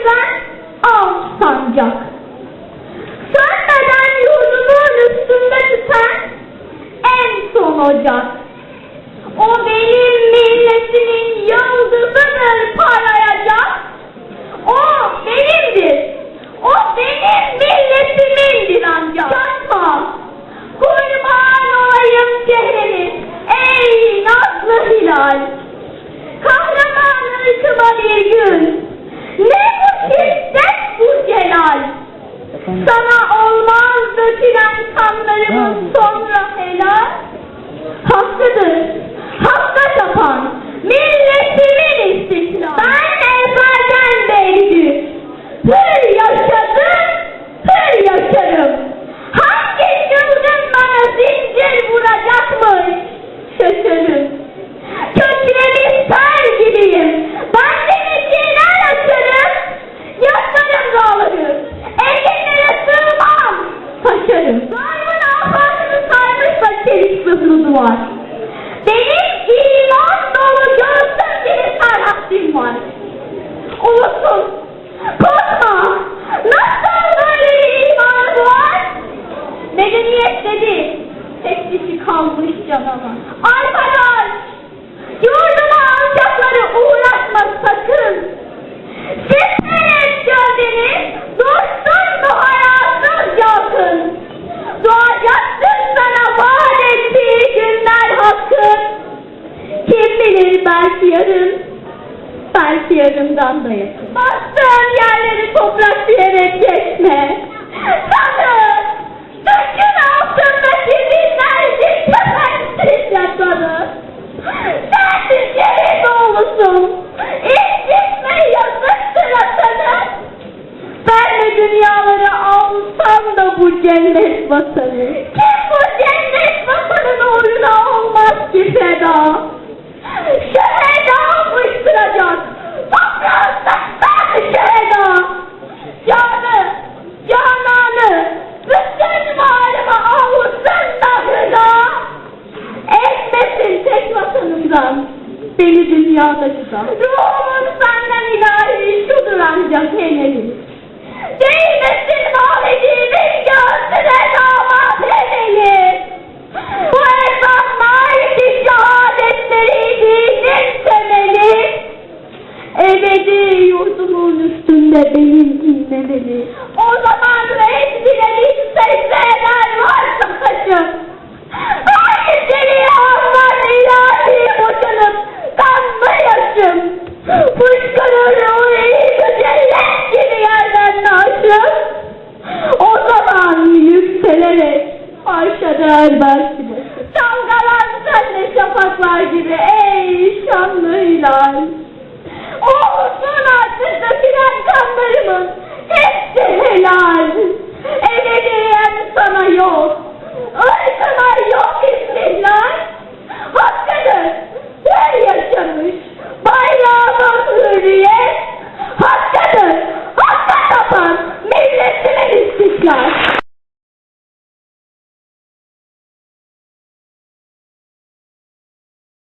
yüzen al sancak. Sönmeden yurdumun üstünde tüten en son ocak. O benim milletimin yıldızıdır parlayacak. Sana olmaz dökülen kanlarımın sonra helal. Korkma. Nasıl böyle bir iman var? Medeniyet dedi. Tek dişi kalmış canavar. Arkadaş! Yurduma alçakları uğraşma sakın. Seslenet gövdeni, dursun bu hayasız yakın. Doğacaksın sana vaat ettiği günler hakkın. Kim bilir belki yarın, belki yarından da yakın. Bastığın yerleri toprak diyerek geçme. Sakın! Taşın altındaki binlerce köpensiz yatanı. Sen düşerin oğlusun. İncitme yazıktır atanı. Ben de dünyaları alsam da bu cennet vatanı. Kim bu cennet vatanın uğruna olmaz ki vatanımdan, beni dünyadaki Ruhumun senden ilahi şudur ancak emelim. Yükselerek arşada belki başım. Dalgalan senle şafaklar gibi ey şanlı hilal. Olsun artık dökülen kanlarımın hepsi helal. Ebediyen sana yok.